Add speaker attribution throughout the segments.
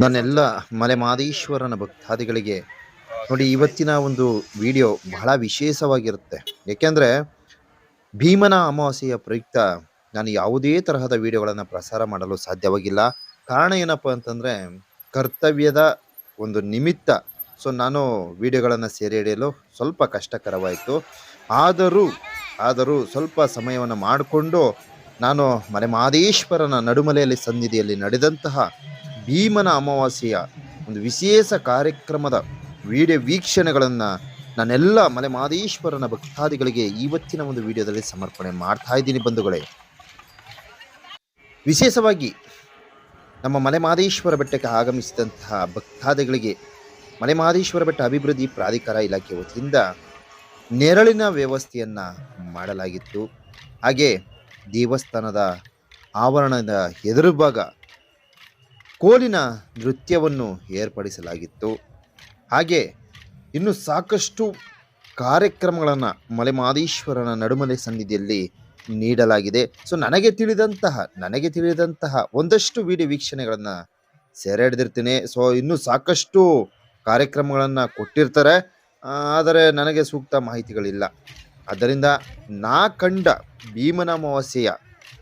Speaker 1: ನನ್ನೆಲ್ಲ ಮಲೆಮಾದೇಶ್ವರನ ಭಕ್ತಾದಿಗಳಿಗೆ ನೋಡಿ, ಇವತ್ತಿನ ಒಂದು ವಿಡಿಯೋ ಬಹಳ ವಿಶೇಷವಾಗಿರುತ್ತೆ. ಏಕೆಂದರೆ ಭೀಮನ ಅಮಾವಾಸ್ಯೆಯ ಪ್ರಯುಕ್ತ ನಾನು ಯಾವುದೇ ತರಹದ ವಿಡಿಯೋಗಳನ್ನು ಪ್ರಸಾರ ಮಾಡಲು ಸಾಧ್ಯವಾಗಿಲ್ಲ. ಕಾರಣ ಏನಪ್ಪ ಅಂತಂದರೆ, ಕರ್ತವ್ಯದ ಒಂದು ನಿಮಿತ್ತ. ಸೊ, ನಾನು ವಿಡಿಯೋಗಳನ್ನು ಸೆರೆ ಹಿಡಿಯಲು ಸ್ವಲ್ಪ ಕಷ್ಟಕರವಾಯಿತು. ಆದರೂ ಆದರೂ ಸ್ವಲ್ಪ ಸಮಯವನ್ನು ಮಾಡಿಕೊಂಡು ನಾನು ಮಲೆಮಾದೇಶ್ವರನ ನಡುಮಲೆಯಲ್ಲಿ ಸನ್ನಿಧಿಯಲ್ಲಿ ನಡೆದಂತಹ ಭೀಮನ ಅಮಾವಾಸ್ಯೆಯ ಒಂದು ವಿಶೇಷ ಕಾರ್ಯಕ್ರಮದ ವಿಡಿಯೋ ವೀಕ್ಷಣೆಗಳನ್ನು ನಾನೆಲ್ಲ ಮಲೆಮಾದೇಶ್ವರನ ಭಕ್ತಾದಿಗಳಿಗೆ ಇವತ್ತಿನ ಒಂದು ವಿಡಿಯೋದಲ್ಲಿ ಸಮರ್ಪಣೆ ಮಾಡ್ತಾ ಇದ್ದೀನಿ ಬಂಧುಗಳೇ. ವಿಶೇಷವಾಗಿ ನಮ್ಮ ಮಲೆಮಾದೇಶ್ವರ ಬೆಟ್ಟಕ್ಕೆ ಆಗಮಿಸಿದಂತಹ ಭಕ್ತಾದಿಗಳಿಗೆ ಮಲೆಮಾದೇಶ್ವರ ಬೆಟ್ಟ ಅಭಿವೃದ್ಧಿ ಪ್ರಾಧಿಕಾರ ಇಲಾಖೆ ವತಿಯಿಂದ ನೆರಳಿನ ವ್ಯವಸ್ಥೆಯನ್ನು ಮಾಡಲಾಗಿತ್ತು. ಹಾಗೆ ದೇವಸ್ಥಾನದ ಆವರಣದ ಎದುರು ಭಾಗ ಕೋಲಿನ ನೃತ್ಯವನ್ನು ಏರ್ಪಡಿಸಲಾಗಿತ್ತು. ಹಾಗೆ ಇನ್ನು ಸಾಕಷ್ಟು ಕಾರ್ಯಕ್ರಮಗಳನ್ನು ಮಲೆಮಾದೇಶ್ವರನ ನಡುಮಲೆ ಸನ್ನಿಧಿಯಲ್ಲಿ ನೀಡಲಾಗಿದೆ. ಸೊ ನನಗೆ ತಿಳಿದಂತಹ ನನಗೆ ತಿಳಿದಂತಹ ಒಂದಷ್ಟು ವಿಡಿಯೋ ವೀಕ್ಷಣೆಗಳನ್ನು ಸೆರೆ ಹಿಡಿದಿರ್ತೀನಿ ಸೊ ಇನ್ನೂ ಸಾಕಷ್ಟು ಕಾರ್ಯಕ್ರಮಗಳನ್ನು ಕೊಟ್ಟಿರ್ತಾರೆ. ಆದರೆ ನನಗೆ ಸೂಕ್ತ ಮಾಹಿತಿಗಳಿಲ್ಲ. ಆದ್ದರಿಂದ ನಾ ಕಂಡ ಭೀಮನ ಅಮಾವಾಸ್ಯೆಯ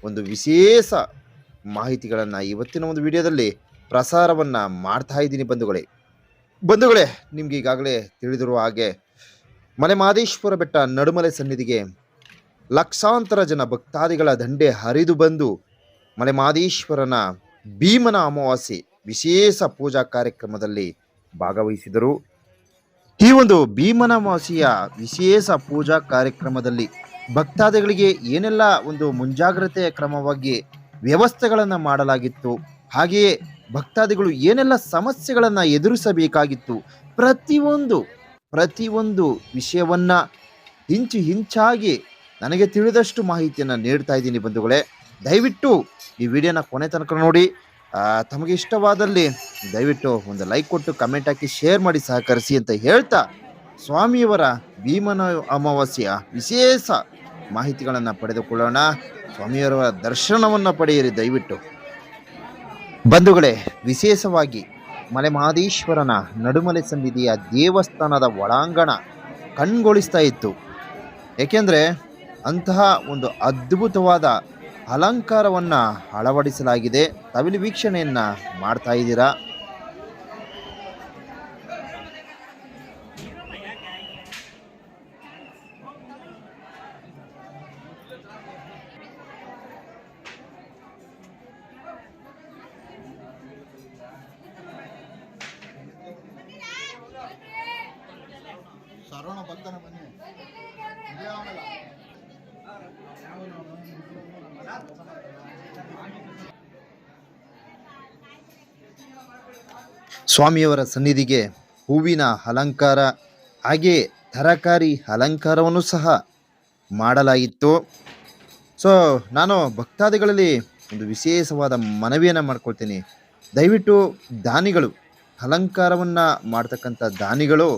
Speaker 1: ಒಂದು ವಿಶೇಷ ಮಾಹಿತಿಗಳನ್ನು ಇವತ್ತಿನ ಒಂದು ವಿಡಿಯೋದಲ್ಲಿ ಪ್ರಸಾರವನ್ನು ಮಾಡ್ತಾ ಇದ್ದೀನಿ ಬಂಧುಗಳೇ. ಬಂಧುಗಳೇ, ನಿಮ್ಗೆ ಈಗಾಗಲೇ ತಿಳಿದಿರುವ ಹಾಗೆ ಮಲೆ ಮಾದೇಶ್ವರ ಬೆಟ್ಟ ನಡುಮಲೆ ಸನ್ನಿಧಿಗೆ ಲಕ್ಷಾಂತರ ಜನ ಭಕ್ತಾದಿಗಳ ದಂಡೆ ಹರಿದು ಬಂದು ಮಲೆ ಮಾದೇಶ್ವರನ ಭೀಮನ ಅಮಾವಾಸ್ಯೆ ವಿಶೇಷ ಪೂಜಾ ಕಾರ್ಯಕ್ರಮದಲ್ಲಿ ಭಾಗವಹಿಸಿದರು. ಈ ಒಂದು ಭೀಮನ ಅಮಾವಾಸ್ಯೆಯ ವಿಶೇಷ ಪೂಜಾ ಕಾರ್ಯಕ್ರಮದಲ್ಲಿ ಭಕ್ತಾದಿಗಳಿಗೆ ಏನೆಲ್ಲ ಒಂದು ಮುಂಜಾಗ್ರತೆ ಕ್ರಮವಾಗಿ ವ್ಯವಸ್ಥೆಗಳನ್ನು ಮಾಡಲಾಗಿತ್ತು. ಹಾಗೆಯೇ ಭಕ್ತಾದಿಗಳು ಏನೆಲ್ಲ ಸಮಸ್ಯೆಗಳನ್ನು ಎದುರಿಸಬೇಕಾಗಿತ್ತು ಪ್ರತಿಯೊಂದು ಪ್ರತಿಯೊಂದು ವಿಷಯವನ್ನು ಹಿಂಚು ಹಿಂಚಾಗಿ ನನಗೆ ತಿಳಿದಷ್ಟು ಮಾಹಿತಿಯನ್ನು ನೀಡ್ತಾ ಇದ್ದೀನಿ ಬಂಧುಗಳೇ. ದಯವಿಟ್ಟು ಈ ವಿಡಿಯೋನ ಕೊನೆ ತನಕ ನೋಡಿ. ತಮಗೆ ಇಷ್ಟವಾದಲ್ಲಿ ದಯವಿಟ್ಟು ಒಂದು ಲೈಕ್ ಕೊಟ್ಟು ಕಮೆಂಟ್ ಹಾಕಿ ಶೇರ್ ಮಾಡಿ ಸಹಕರಿಸಿ ಅಂತ ಹೇಳ್ತಾ ಸ್ವಾಮಿಯವರ ಭೀಮನ ಅಮಾವಾಸ್ಯೆಯ ವಿಶೇಷ ಮಾಹಿತಿಗಳನ್ನು ಪಡೆದುಕೊಳ್ಳೋಣ. ಸ್ವಾಮಿಯವರ ದರ್ಶನವನ್ನು ಪಡೆಯಿರಿ, ದಯವಿಟ್ಟು. ಬಂಧುಗಳೇ, ವಿಶೇಷವಾಗಿ ಮಲೆಮಹದೇಶ್ವರನ ನಡುಮಲೆ ಸನ್ನಿಧಿಯ ದೇವಸ್ಥಾನದ ಒಳಾಂಗಣ ಕಣ್ಗೊಳಿಸ್ತಾ ಇತ್ತು. ಏಕೆಂದರೆ ಅಂತಹ ಒಂದು ಅದ್ಭುತವಾದ ಅಲಂಕಾರವನ್ನು ಅಳವಡಿಸಲಾಗಿದೆ. ತವಿಲು ವೀಕ್ಷಣೆಯನ್ನು ಮಾಡ್ತಾ ಇದ್ದೀರಾ? ಸ್ವಾಮಿಯವರ ಸನ್ನಿಧಿಗೆ ಹೂವಿನ ಅಲಂಕಾರ, ಹಾಗೆ ತರಕಾರಿ ಅಲಂಕಾರವನ್ನು ಸಹ ಮಾಡಲಾಗಿತ್ತು ಸೊ ನಾನು ಭಕ್ತಾದಿಗಳಲ್ಲಿ ಒಂದು ವಿಶೇಷವಾದ ಮನವಿಯನ್ನು ಮಾಡ್ಕೊಳ್ತೀನಿ. ದಯವಿಟ್ಟು ದಾನಿಗಳು, ಅಲಂಕಾರವನ್ನು ಮಾಡ್ತಕ್ಕಂಥ ದಾನಿಗಳು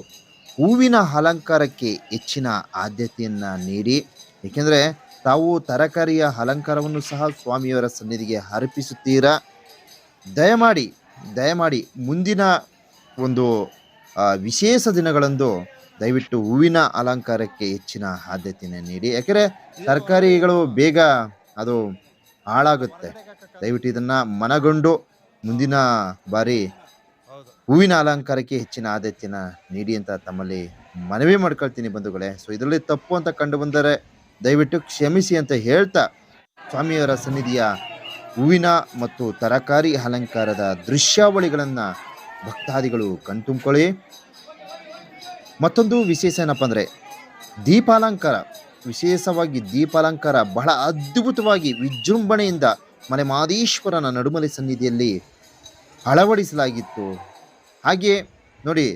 Speaker 1: ಹೂವಿನ ಅಲಂಕಾರಕ್ಕೆ ಹೆಚ್ಚಿನ ಆದ್ಯತೆಯನ್ನು ನೀಡಿ. ಏಕೆಂದರೆ ತಾವು ತರಕಾರಿಯ ಅಲಂಕಾರವನ್ನು ಸಹ ಸ್ವಾಮಿಯವರ ಸನ್ನಿಧಿಗೆ ಅರ್ಪಿಸುತ್ತೀರಾ? ದಯಮಾಡಿ ದಯಮಾಡಿ ಮುಂದಿನ ಒಂದು ವಿಶೇಷ ದಿನಗಳಂದು ದಯವಿಟ್ಟು ಹೂವಿನ ಅಲಂಕಾರಕ್ಕೆ ಹೆಚ್ಚಿನ ಆದ್ಯತೆಯನ್ನು ನೀಡಿ. ಯಾಕೆಂದರೆ ತರಕಾರಿಗಳು ಬೇಗ ಅದು ಹಾಳಾಗುತ್ತೆ. ದಯವಿಟ್ಟು ಇದನ್ನು ಮನಗೊಂಡು ಮುಂದಿನ ಬಾರಿ ಹೂವಿನ ಅಲಂಕಾರಕ್ಕೆ ಹೆಚ್ಚಿನ ಆದ್ಯತೆಯನ್ನು ನೀಡಿ ಅಂತ ತಮ್ಮಲ್ಲಿ ಮನವಿ ಮಾಡ್ಕೊಳ್ತೀನಿ ಬಂಧುಗಳೇ. ಸೊ ಇದರಲ್ಲಿ ತಪ್ಪು ಅಂತ ಕಂಡು ಬಂದರೆ ದಯವಿಟ್ಟು ಕ್ಷಮಿಸಿ ಅಂತ ಹೇಳ್ತಾ ಸ್ವಾಮಿಯವರ ಸನ್ನಿಧಿಯ ಹೂವಿನ ಮತ್ತು ತರಕಾರಿ ಅಲಂಕಾರದ ದೃಶ್ಯಾವಳಿಗಳನ್ನು ಭಕ್ತಾದಿಗಳು ಕಣ್ತುಂಬ್ಕೊಳ್ಳಿ. ಮತ್ತೊಂದು ವಿಶೇಷ ಏನಪ್ಪ ಅಂದರೆ, ದೀಪಾಲಂಕಾರ. ವಿಶೇಷವಾಗಿ ದೀಪಾಲಂಕಾರ ಬಹಳ ಅದ್ಭುತವಾಗಿ ವಿಜೃಂಭಣೆಯಿಂದ ಮನೆ ಮಾದೇಶ್ವರನ ನಡುಮಲೆ ಸನ್ನಿಧಿಯಲ್ಲಿ ಅಳವಡಿಸಲಾಗಿತ್ತು. ಹಾಗೆ ನೋಡಿ,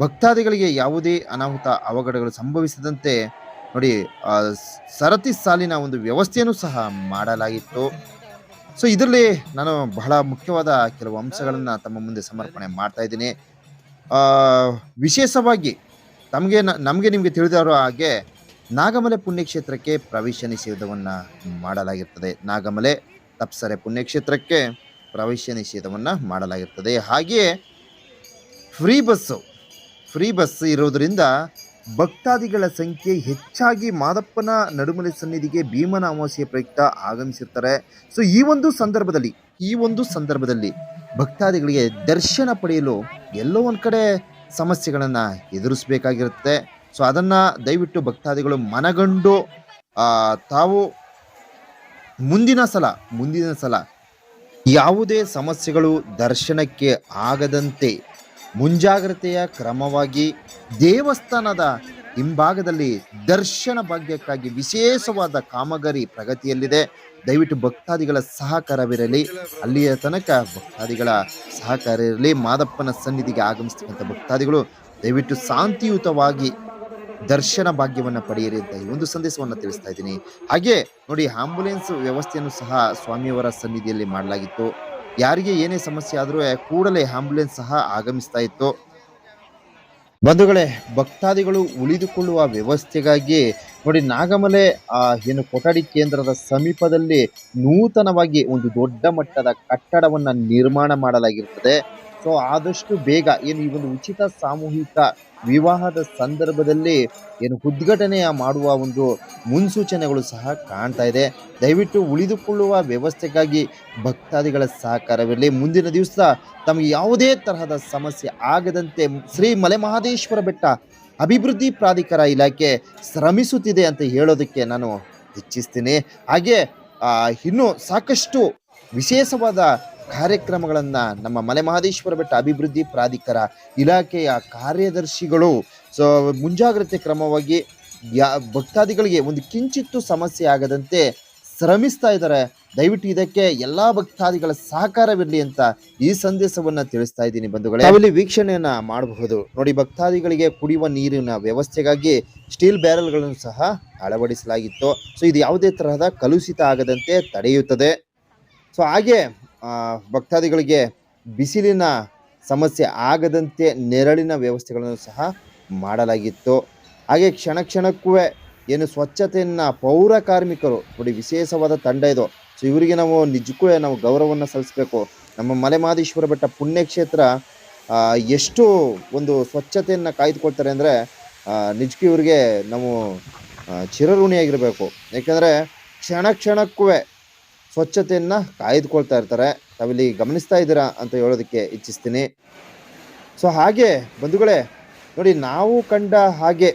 Speaker 1: ಭಕ್ತಾದಿಗಳಿಗೆ ಯಾವುದೇ ಅನಾಹುತ ಅವಘಡಗಳು ಸಂಭವಿಸದಂತೆ ನೋಡಿ ಸರತಿ ಸಾಲಿನ ಒಂದು ವ್ಯವಸ್ಥೆಯನ್ನು ಸಹ ಮಾಡಲಾಗಿತ್ತು. ಸೊ, ಇದರಲ್ಲಿ ನಾನು ಬಹಳ ಮುಖ್ಯವಾದ ಕೆಲವು ಅಂಶಗಳನ್ನು ತಮ್ಮ ಮುಂದೆ ಸಮರ್ಪಣೆ ಮಾಡ್ತಾ ಇದ್ದೀನಿ. ವಿಶೇಷವಾಗಿ ತಮಗೆ ನಮಗೆ ನಿಮಗೆ ತಿಳಿದಿರೋ ಹಾಗೆ ನಾಗಮಲೆ ಪುಣ್ಯಕ್ಷೇತ್ರಕ್ಕೆ ಪ್ರವೇಶ ನಿಷೇಧವನ್ನು ಮಾಡಲಾಗಿರ್ತದೆ. ನಾಗಮಲೆ ತಪ್ಸರೆ ಪುಣ್ಯಕ್ಷೇತ್ರಕ್ಕೆ ಪ್ರವೇಶ ನಿಷೇಧವನ್ನು ಮಾಡಲಾಗಿರ್ತದೆ. ಹಾಗೆಯೇ ಫ್ರೀ ಬಸ್ಸು, ಫ್ರೀ ಬಸ್ ಇರೋದರಿಂದ ಭಕ್ತಾದಿಗಳ ಸಂಖ್ಯೆ ಹೆಚ್ಚಾಗಿ ಮಾದಪ್ಪನ ನಡುಮಲೆ ಸನ್ನಿಧಿಗೆ ಭೀಮನ ಅಮಾವಾಸ್ಯೆ ಪ್ರಯುಕ್ತ ಆಗಮಿಸಿರ್ತಾರೆ. ಸೊ ಈ ಒಂದು ಸಂದರ್ಭದಲ್ಲಿ, ಈ ಒಂದು ಸಂದರ್ಭದಲ್ಲಿ ಭಕ್ತಾದಿಗಳಿಗೆ ದರ್ಶನ ಪಡೆಯಲು ಎಲ್ಲೋ ಒಂದು ಕಡೆ ಸಮಸ್ಯೆಗಳನ್ನು ಎದುರಿಸಬೇಕಾಗಿರುತ್ತೆ. ಸೊ ಅದನ್ನು ದಯವಿಟ್ಟು ಭಕ್ತಾದಿಗಳು ಮನಗಂಡು ತಾವು ಮುಂದಿನ ಸಲ ಮುಂದಿನ ಸಲ ಯಾವುದೇ ಸಮಸ್ಯೆಗಳು ದರ್ಶನಕ್ಕೆ ಆಗದಂತೆ ಮುಂಜಾಗ್ರತೆಯ ಕ್ರಮವಾಗಿ ದೇವಸ್ಥಾನದ ಹಿಂಭಾಗದಲ್ಲಿ ದರ್ಶನ ಭಾಗ್ಯಕ್ಕಾಗಿ ವಿಶೇಷವಾದ ಕಾಮಗಾರಿ ಪ್ರಗತಿಯಲ್ಲಿದೆ. ದಯವಿಟ್ಟು ಭಕ್ತಾದಿಗಳ ಸಹಕಾರವಿರಲಿ. ಅಲ್ಲಿಯ ತನಕ ಭಕ್ತಾದಿಗಳ ಸಹಕಾರ ಇರಲಿ. ಮಾದಪ್ಪನ ಸನ್ನಿಧಿಗೆ ಆಗಮಿಸ್ತಕ್ಕಂಥ ಭಕ್ತಾದಿಗಳು ದಯವಿಟ್ಟು ಶಾಂತಿಯುತವಾಗಿ ದರ್ಶನ ಭಾಗ್ಯವನ್ನು ಪಡೆಯಿರಿ ಅಂತ ಒಂದು ಸಂದೇಶವನ್ನು ತಿಳಿಸ್ತಾ ಇದ್ದೀನಿ. ಹಾಗೆ ನೋಡಿ, ಆಂಬುಲೆನ್ಸ್ ವ್ಯವಸ್ಥೆಯನ್ನು ಸಹ ಸ್ವಾಮಿಯವರ ಸನ್ನಿಧಿಯಲ್ಲಿ ಮಾಡಲಾಗಿತ್ತು. ಯಾರಿಗೆ ಏನೇ ಸಮಸ್ಯೆ ಆದರೂ ಕೂಡಲೇ ಆಂಬುಲೆನ್ಸ್ ಸಹ ಆಗಮಿಸ್ತಾ ಇತ್ತು. ಬಂಧುಗಳೇ, ಭಕ್ತಾದಿಗಳು ಉಳಿದುಕೊಳ್ಳುವ ವ್ಯವಸ್ಥೆಗಾಗಿ ನೋಡಿ ನಾಗಮಲೆ, ಆ ಏನು ಕೊಠಡಿ ಕೇಂದ್ರದ ಸಮೀಪದಲ್ಲಿ ನೂತನವಾಗಿ ಒಂದು ದೊಡ್ಡ ಮಟ್ಟದ ಕಟ್ಟಡವನ್ನ ನಿರ್ಮಾಣ ಮಾಡಲಾಗಿರುತ್ತದೆ ಸೊ ಆದಷ್ಟು ಬೇಗ ಏನು ಈ ಒಂದು ಉಚಿತ ಸಾಮೂಹಿಕ ವಿವಾಹದ ಸಂದರ್ಭದಲ್ಲಿ ಏನು ಉದ್ಘಾಟನೆಯ ಮಾಡುವ ಒಂದು ಮುನ್ಸೂಚನೆಗಳು ಸಹ ಕಾಣ್ತಾ ಇದೆ. ದಯವಿಟ್ಟು ಉಳಿದುಕೊಳ್ಳುವ ವ್ಯವಸ್ಥೆಗಾಗಿ ಭಕ್ತಾದಿಗಳ ಸಹಕಾರವಿರಲಿ. ಮುಂದಿನ ದಿವಸ ತಮಗೆ ಯಾವುದೇ ತರಹದ ಸಮಸ್ಯೆ ಆಗದಂತೆ ಶ್ರೀ ಮಲೆಮಹದೇಶ್ವರ ಬೆಟ್ಟ ಅಭಿವೃದ್ಧಿ ಪ್ರಾಧಿಕಾರ ಇಲಾಖೆ ಶ್ರಮಿಸುತ್ತಿದೆ ಅಂತ ಹೇಳೋದಕ್ಕೆ ನಾನು ಇಚ್ಛಿಸ್ತೀನಿ. ಹಾಗೆ ಇನ್ನೂ ಸಾಕಷ್ಟು ವಿಶೇಷವಾದ ಕಾರ್ಯಕ್ರಮಗಳನ್ನು ನಮ್ಮ ಮಲೆ ಮಲೆಮಹದೇಶ್ವರ ಬೆಟ್ಟ ಅಭಿವೃದ್ಧಿ ಪ್ರಾಧಿಕಾರ ಇಲಾಖೆಯ ಕಾರ್ಯದರ್ಶಿಗಳು ಸೊ ಮುಂಜಾಗ್ರತೆ ಕ್ರಮವಾಗಿ ಯಾ ಭಕ್ತಾದಿಗಳಿಗೆ ಒಂದು ಕಿಂಚಿತ್ತು ಸಮಸ್ಯೆ ಆಗದಂತೆ ಶ್ರಮಿಸ್ತಾ ಇದ್ದಾರೆ. ದಯವಿಟ್ಟು ಇದಕ್ಕೆ ಎಲ್ಲಾ ಭಕ್ತಾದಿಗಳ ಸಹಕಾರವಿರಲಿ ಅಂತ ಈ ಸಂದೇಶವನ್ನ ತಿಳಿಸ್ತಾ ಇದ್ದೀನಿ ಬಂಧುಗಳೇ. ನಾವಿಲ್ಲಿ ವೀಕ್ಷಣೆಯನ್ನ ಮಾಡಬಹುದು. ನೋಡಿ ಭಕ್ತಾದಿಗಳಿಗೆ ಕುಡಿಯುವ ನೀರಿನ ವ್ಯವಸ್ಥೆಗಾಗಿ ಸ್ಟೀಲ್ ಬ್ಯಾರಲ್ಗಳನ್ನು ಸಹ ಅಳವಡಿಸಲಾಗಿತ್ತು. ಸೊ ಇದು ಯಾವುದೇ ತರಹದ ಕಲುಷಿತ ಆಗದಂತೆ ತಡೆಯುತ್ತದೆ. ಸೊ ಹಾಗೆ ಭಕ್ತಾದಿಗಳಿಗೆ ಬಿಸಿಲಿನ ಸಮಸ್ಯೆ ಆಗದಂತೆ ನೆರಳಿನ ವ್ಯವಸ್ಥೆಗಳನ್ನು ಸಹ ಮಾಡಲಾಗಿತ್ತು. ಹಾಗೆ ಕ್ಷಣ ಕ್ಷಣಕ್ಕೂ ಏನು ಸ್ವಚ್ಛತೆಯನ್ನು ಪೌರ ಕಾರ್ಮಿಕರು, ನೋಡಿ ವಿಶೇಷವಾದ ತಂಡ ಇದು. ಸೊ ಇವರಿಗೆ ನಾವು ನಿಜಕ್ಕೂ ನಾವು ಗೌರವವನ್ನು ಸಲ್ಲಿಸಬೇಕು. ನಮ್ಮ ಮಲೆಮಹದೇಶ್ವರ ಬೆಟ್ಟ ಪುಣ್ಯಕ್ಷೇತ್ರ ಎಷ್ಟು ಒಂದು ಸ್ವಚ್ಛತೆಯನ್ನು ಕಾಯ್ದುಕೊಳ್ತಾರೆ ಅಂದರೆ ನಿಜಕ್ಕೂ ಇವರಿಗೆ ನಾವು ಚಿರಋಣಿಯಾಗಿರಬೇಕು. ಯಾಕೆಂದರೆ ಕ್ಷಣ ಕ್ಷಣಕ್ಕೂ ಸ್ವಚ್ಛತೆಯನ್ನು ಕಾಯ್ದುಕೊಳ್ತಾ ಇರ್ತಾರೆ. ತಾವಿಲ್ಲಿ ಗಮನಿಸ್ತಾ ಇದ್ದೀರಾ ಅಂತ ಹೇಳೋದಕ್ಕೆ ಇಚ್ಛಿಸ್ತೀನಿ. ಸೊ ಹಾಗೆ ಬಂಧುಗಳೇ, ನೋಡಿ ನಾವು ಕಂಡ ಹಾಗೆ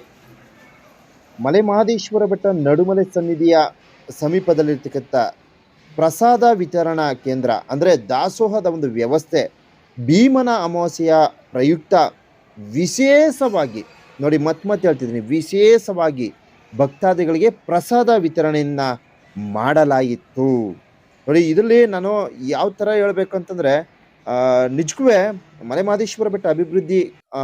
Speaker 1: ಮಲೆ ಮಹಾದೇಶ್ವರ ಬೆಟ್ಟ ನಡುಮಲೆ ಸನ್ನಿಧಿಯ ಸಮೀಪದಲ್ಲಿರ್ತಕ್ಕಂಥ ಪ್ರಸಾದ ವಿತರಣಾ ಕೇಂದ್ರ ಅಂದರೆ ದಾಸೋಹದ ಒಂದು ವ್ಯವಸ್ಥೆ, ಭೀಮನ ಅಮಾವಾಸ್ಯೆಯ ಪ್ರಯುಕ್ತ ವಿಶೇಷವಾಗಿ, ನೋಡಿ ಮತ್ತೆ ಮತ್ತೆ ಹೇಳ್ತಿದ್ದೀನಿ, ವಿಶೇಷವಾಗಿ ಭಕ್ತಾದಿಗಳಿಗೆ ಪ್ರಸಾದ ವಿತರಣೆಯನ್ನು ಮಾಡಲಾಯಿತು. ನೋಡಿ, ಇದರಲ್ಲಿ ನಾನು ಯಾವ ಥರ ಹೇಳ್ಬೇಕಂತಂದರೆ ನಿಜಕ್ಕೂ ಮಲೆಮಹದೇಶ್ವರ ಬೆಟ್ಟ ಅಭಿವೃದ್ಧಿ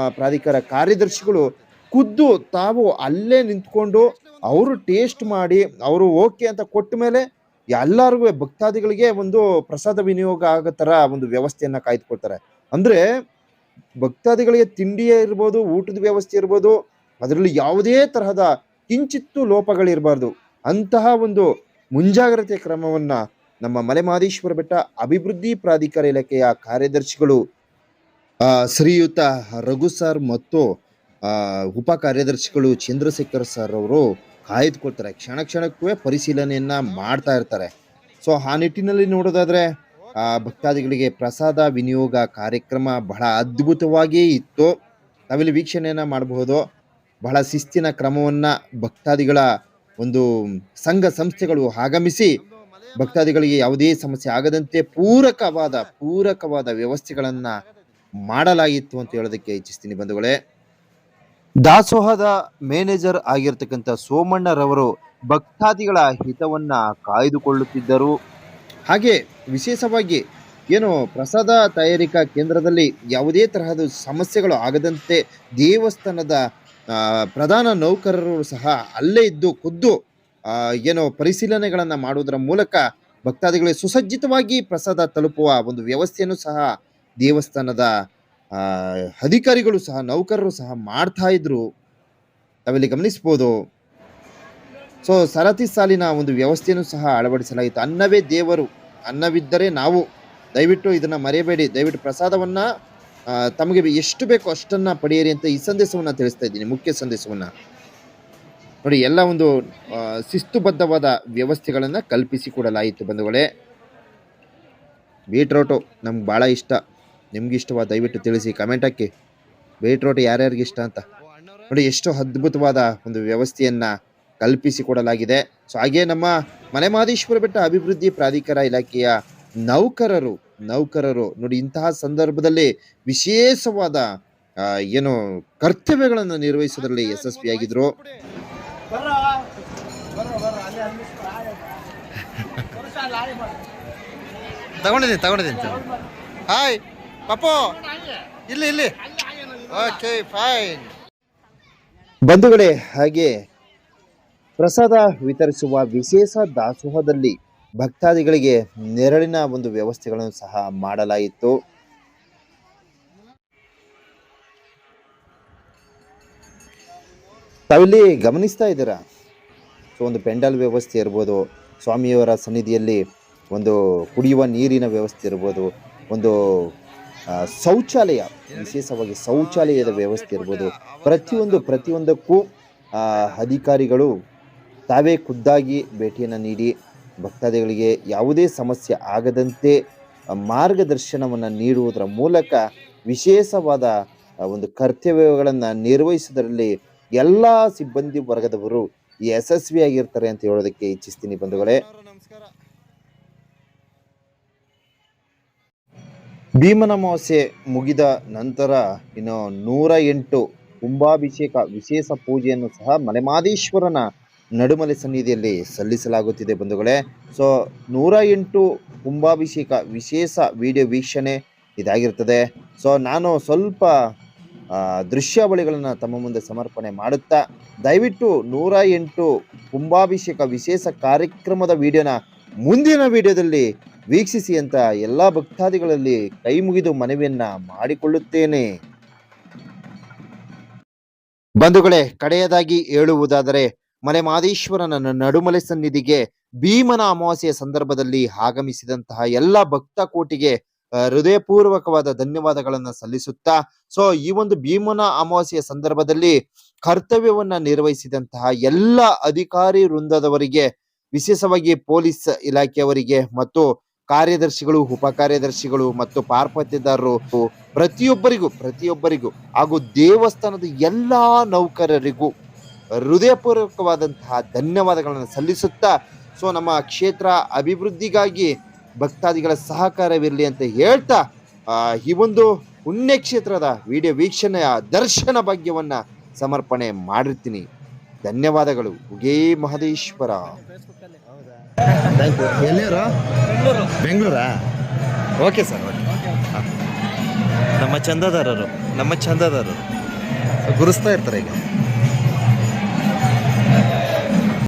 Speaker 1: ಪ್ರಾಧಿಕಾರ ಕಾರ್ಯದರ್ಶಿಗಳು ಖುದ್ದು ತಾವು ಅಲ್ಲೇ ನಿಂತ್ಕೊಂಡು ಅವರು ಟೇಸ್ಟ್ ಮಾಡಿ, ಅವರು ಓಕೆ ಅಂತ ಕೊಟ್ಟ ಮೇಲೆ ಎಲ್ಲರಿಗೂ ಭಕ್ತಾದಿಗಳಿಗೆ ಒಂದು ಪ್ರಸಾದ ವಿನಿಯೋಗ ಆಗೋ ಥರ ಒಂದು ವ್ಯವಸ್ಥೆಯನ್ನು ಕಾಯ್ದುಕೊಳ್ತಾರೆ. ಅಂದ್ರೆ, ಭಕ್ತಾದಿಗಳಿಗೆ ತಿಂಡಿಯೇ ಇರ್ಬೋದು, ಊಟದ ವ್ಯವಸ್ಥೆ ಇರ್ಬೋದು, ಅದರಲ್ಲಿ ಯಾವುದೇ ತರಹದ ಕಿಂಚಿತ್ತು ಲೋಪಗಳಿರಬಾರ್ದು. ಅಂತಹ ಒಂದು ಮುಂಜಾಗ್ರತೆ ಕ್ರಮವನ್ನ ನಮ್ಮ ಮಲೆಮಹದೇಶ್ವರ ಬೆಟ್ಟ ಅಭಿವೃದ್ಧಿ ಪ್ರಾಧಿಕಾರ ಇಲಾಖೆಯ ಕಾರ್ಯದರ್ಶಿಗಳು ಶ್ರೀಯುತ ರಘು ಸರ್ ಮತ್ತು ಉಪ ಕಾರ್ಯದರ್ಶಿಗಳು ಚಂದ್ರಶೇಖರ್ ಸರ್ ಅವರು ಕಾಯ್ದುಕೊಳ್ತಾರೆ. ಕ್ಷಣ ಕ್ಷಣಕ್ಕೂ ಪರಿಶೀಲನೆಯನ್ನ ಮಾಡ್ತಾ ಇರ್ತಾರೆ. ಸೊ, ಆ ನಿಟ್ಟಿನಲ್ಲಿ ನೋಡೋದಾದ್ರೆ ಭಕ್ತಾದಿಗಳಿಗೆ ಪ್ರಸಾದ ವಿನಿಯೋಗ ಕಾರ್ಯಕ್ರಮ ಬಹಳ ಅದ್ಭುತವಾಗಿಯೇ ಇತ್ತು. ನಾವಿಲ್ಲಿ ವೀಕ್ಷಣೆಯನ್ನ ಮಾಡಬಹುದು. ಬಹಳ ಶಿಸ್ತಿನ ಕ್ರಮವನ್ನ ಭಕ್ತಾದಿಗಳ ಒಂದು ಸಂಘ ಸಂಸ್ಥೆಗಳು ಆಗಮಿಸಿ ಭಕ್ತಾದಿಗಳಿಗೆ ಯಾವುದೇ ಸಮಸ್ಯೆ ಆಗದಂತೆ ಪೂರಕವಾದ ಪೂರಕವಾದ ವ್ಯವಸ್ಥೆಗಳನ್ನ ಮಾಡಲಾಗಿತ್ತು ಅಂತ ಹೇಳೋದಕ್ಕೆ ಇಚ್ಛಿಸ್ತೀನಿ ಬಂಧುಗಳೇ. ದಾಸೋಹದ ಮ್ಯಾನೇಜರ್ ಆಗಿರ್ತಕ್ಕಂಥ ಸೋಮಣ್ಣರವರು ಭಕ್ತಾದಿಗಳ ಹಿತವನ್ನ ಕಾಯ್ದುಕೊಳ್ಳುತ್ತಿದ್ದರು. ಹಾಗೆ ವಿಶೇಷವಾಗಿ ಏನು ಪ್ರಸಾದ ತಯಾರಿಕಾ ಕೇಂದ್ರದಲ್ಲಿ ಯಾವುದೇ ತರಹದ ಸಮಸ್ಯೆಗಳು ಆಗದಂತೆ ದೇವಸ್ಥಾನದ ಪ್ರಧಾನ ನೌಕರರು ಸಹ ಅಲ್ಲೇ ಇದ್ದು ಖುದ್ದು ಏನು ಪರಿಶೀಲನೆಗಳನ್ನು ಮಾಡುವುದರ ಮೂಲಕ ಭಕ್ತಾದಿಗಳಿಗೆ ಸುಸಜ್ಜಿತವಾಗಿ ಪ್ರಸಾದ ತಲುಪುವ ಒಂದು ವ್ಯವಸ್ಥೆಯನ್ನು ಸಹ ದೇವಸ್ಥಾನದ ಅಧಿಕಾರಿಗಳು ಸಹ, ನೌಕರರು ಸಹ ಮಾಡ್ತಾ ಇದ್ರು. ನಾವಿಲ್ಲಿ ಗಮನಿಸ್ಬೋದು. ಸೊ ಸರತಿ ಸಾಲಿನ ಒಂದು ವ್ಯವಸ್ಥೆಯನ್ನು ಸಹ ಅಳವಡಿಸಲಾಯಿತು. ಅನ್ನವೇ ದೇವರು, ಅನ್ನವಿದ್ದರೆ ನಾವು ದಯವಿಟ್ಟು ಇದನ್ನ ಮರೆಯಬೇಡಿ. ದಯವಿಟ್ಟು ಪ್ರಸಾದವನ್ನ ತಮಗೆ ಎಷ್ಟು ಬೇಕೋ ಅಷ್ಟನ್ನ ಪಡೆಯಿರಿ ಅಂತ ಈ ಸಂದೇಶವನ್ನ ತಿಳಿಸ್ತಾ ಇದ್ದೀನಿ, ಮುಖ್ಯ ಸಂದೇಶವನ್ನ. ನೋಡಿ, ಎಲ್ಲ ಒಂದು ಶಿಸ್ತುಬದ್ಧವಾದ ವ್ಯವಸ್ಥೆಗಳನ್ನ ಕಲ್ಪಿಸಿಕೊಡಲಾಯಿತು ಬಂಧುಗಳೇ. ಬೀಟ್ರೋಟು ನಮ್ಗೆ ಭಾಳ ಇಷ್ಟ. ನಿಮ್ಗೆ ಇಷ್ಟವಾದ ದಯವಿಟ್ಟು ತಿಳಿಸಿ ಕಮೆಂಟ್ ಹಾಕಿ. ಬೀಟ್ರೋಟ್ ಯಾರ್ಯಾರಿಗೆ ಇಷ್ಟ ಅಂತ? ನೋಡಿ, ಎಷ್ಟು ಅದ್ಭುತವಾದ ಒಂದು ವ್ಯವಸ್ಥೆಯನ್ನ ಕಲ್ಪಿಸಿಕೊಡಲಾಗಿದೆ ಸೊ ಹಾಗೆ ನಮ್ಮ ಮಲೆಮಾದೇಶ್ವರ ಬೆಟ್ಟ ಅಭಿವೃದ್ಧಿ ಪ್ರಾಧಿಕಾರ ಇಲಾಖೆಯ ನೌಕರರು ನೌಕರರು, ನೋಡಿ, ಇಂತಹ ಸಂದರ್ಭದಲ್ಲಿ ವಿಶೇಷವಾದ ಏನು ಕರ್ತವ್ಯಗಳನ್ನು ನಿರ್ವಹಿಸೋದ್ರಲ್ಲಿ ಯಶಸ್ವಿಯಾಗಿದ್ರು.
Speaker 2: ತಗೊಂಡಿದ್ದೀನಿ ತಗೊಂಡಿದ್ದೀನಿ ಹಾಯ್, ಪಪ್ಪು. ಇಲ್ಲಿ ಇಲ್ಲಿ. ಓಕೆ ಫೈನ್
Speaker 1: ಬಂಧುಗಳೇ ಹಾಗೆ ಪ್ರಸಾದ ವಿತರಿಸುವ ವಿಶೇಷ ದಾಸೋಹದಲ್ಲಿ ಭಕ್ತಾದಿಗಳಿಗೆ ನೆರಳಿನ ಒಂದು ವ್ಯವಸ್ಥೆಗಳನ್ನು ಸಹ ಮಾಡಲಾಯಿತು. ತಾವಿಲ್ಲಿ ಗಮನಿಸ್ತಾ ಇದ್ದೀರಾ? ಒಂದು ಪೆಂಡಲ್ ವ್ಯವಸ್ಥೆ ಇರ್ಬೋದು ಸ್ವಾಮಿಯವರ ಸನ್ನಿಧಿಯಲ್ಲಿ ಒಂದು ಕುಡಿಯುವ ನೀರಿನ ವ್ಯವಸ್ಥೆ ಇರ್ಬೋದು, ಒಂದು ಶೌಚಾಲಯ, ವಿಶೇಷವಾಗಿ ಶೌಚಾಲಯದ ವ್ಯವಸ್ಥೆ ಇರ್ಬೋದು. ಪ್ರತಿಯೊಂದು, ಪ್ರತಿಯೊಂದಕ್ಕೂ ಅಧಿಕಾರಿಗಳು ತಾವೇ ಖುದ್ದಾಗಿ ಭೇಟಿಯನ್ನು ನೀಡಿ, ಭಕ್ತಾದಿಗಳಿಗೆ ಯಾವುದೇ ಸಮಸ್ಯೆ ಆಗದಂತೆ ಮಾರ್ಗದರ್ಶನವನ್ನು ನೀಡುವುದರ ಮೂಲಕ ವಿಶೇಷವಾದ ಒಂದು ಕರ್ತವ್ಯಗಳನ್ನು ನಿರ್ವಹಿಸುವುದರಲ್ಲಿ ಎಲ್ಲ ಸಿಬ್ಬಂದಿ ವರ್ಗದವರು ಯಶಸ್ವಿಯಾಗಿರ್ತಾರೆ ಅಂತ ಹೇಳೋದಕ್ಕೆ ಇಚ್ಛಿಸ್ತೀನಿ ಬಂಧುಗಳೇ.
Speaker 2: ಭೀಮನ
Speaker 1: ಅಮಾವಾಸ್ಯೆ ಮುಗಿದ ನಂತರ ಇನ್ನು ನೂರ ಎಂಟು ಕುಂಭಾಭಿಷೇಕ ವಿಶೇಷ ಪೂಜೆಯನ್ನು ಸಹ ಮಲೆಮಾದೇಶ್ವರನ ನಡುಮಲೆ ಸನ್ನಿಧಿಯಲ್ಲಿ ಸಲ್ಲಿಸಲಾಗುತ್ತಿದೆ ಬಂಧುಗಳೇ. ಸೊ ನೂರ ಎಂಟು ಕುಂಭಾಭಿಷೇಕ ವಿಶೇಷ ವಿಡಿಯೋ ವೀಕ್ಷಣೆ ಇದಾಗಿರ್ತದೆ. ಸೊ ನಾನು ಸ್ವಲ್ಪ ದೃಶ್ಯಾವಳಿಗಳನ್ನು ತಮ್ಮ ಮುಂದೆ ಸಮರ್ಪಣೆ ಮಾಡುತ್ತಾ ದಯವಿಟ್ಟು ನೂರ ಎಂಟು ಕುಂಭಾಭಿಷೇಕ ವಿಶೇಷ ಕಾರ್ಯಕ್ರಮದ ವಿಡಿಯೋನ ಮುಂದಿನ ವಿಡಿಯೋದಲ್ಲಿ ವೀಕ್ಷಿಸಿ ಅಂತ ಎಲ್ಲ ಭಕ್ತಾದಿಗಳಲ್ಲಿ ಕೈ ಮುಗಿದು ಮನವಿಯನ್ನ ಮಾಡಿಕೊಳ್ಳುತ್ತೇನೆ. ಬಂಧುಗಳೇ, ಕಡೆಯದಾಗಿ ಹೇಳುವುದಾದರೆ ಮಲೆ ಮಾದೇಶ್ವರನ ನಡುಮಲೆ ಸನ್ನಿಧಿಗೆ ಭೀಮನ ಅಮಾವಾಸ್ಯೆಯ ಸಂದರ್ಭದಲ್ಲಿ ಆಗಮಿಸಿದಂತಹ ಎಲ್ಲ ಭಕ್ತ ಕೋಟಿಗೆ ಹೃದಯಪೂರ್ವಕವಾದ ಧನ್ಯವಾದಗಳನ್ನು ಸಲ್ಲಿಸುತ್ತಾ, ಸೊ ಈ ಒಂದು ಭೀಮನ ಅಮಾವಾಸ್ಯೆಯ ಸಂದರ್ಭದಲ್ಲಿ ಕರ್ತವ್ಯವನ್ನ ನಿರ್ವಹಿಸಿದಂತಹ ಎಲ್ಲ ಅಧಿಕಾರಿ ವೃಂದದವರಿಗೆ, ವಿಶೇಷವಾಗಿ ಪೊಲೀಸ್ ಇಲಾಖೆಯವರಿಗೆ ಮತ್ತು ಕಾರ್ಯದರ್ಶಿಗಳು, ಉಪ ಕಾರ್ಯದರ್ಶಿಗಳು ಮತ್ತು ಪಾರ್ಪತ್ಯದಾರರು ಪ್ರತಿಯೊಬ್ಬರಿಗೂ ಪ್ರತಿಯೊಬ್ಬರಿಗೂ ಹಾಗೂ ದೇವಸ್ಥಾನದ ಎಲ್ಲ ನೌಕರರಿಗೂ ಹೃದಯಪೂರ್ವಕವಾದಂತಹ ಧನ್ಯವಾದಗಳನ್ನು ಸಲ್ಲಿಸುತ್ತಾ, ಸೊ ನಮ್ಮ ಕ್ಷೇತ್ರ ಅಭಿವೃದ್ಧಿಗಾಗಿ ಭಕ್ತಾದಿಗಳ ಸಹಕಾರವಿರಲಿ ಅಂತ ಹೇಳ್ತಾ ಆ, ಈ ಒಂದು ಪುಣ್ಯಕ್ಷೇತ್ರದ ವಿಡಿಯೋ ವೀಕ್ಷಣೆಯ ದರ್ಶನ ಭಾಗ್ಯವನ್ನ ಸಮರ್ಪಣೆ ಮಾಡಿರ್ತೀನಿ. ಧನ್ಯವಾದಗಳು. ಉಗೇ ಮಹದೇಶ್ವರ.
Speaker 2: ಥ್ಯಾಂಕ್ ಯು ಎಲ್ಲಿರು ಬೆಂಗಳೂರಾ? Okay sir okay. ನಮ್ಮ ಚಂದದಾರರು ನಮ್ಮ ಚಂದದಾರರು. ಗುರುಸ್ತಾ ಇರ್ತಾರೆ ಈಗ.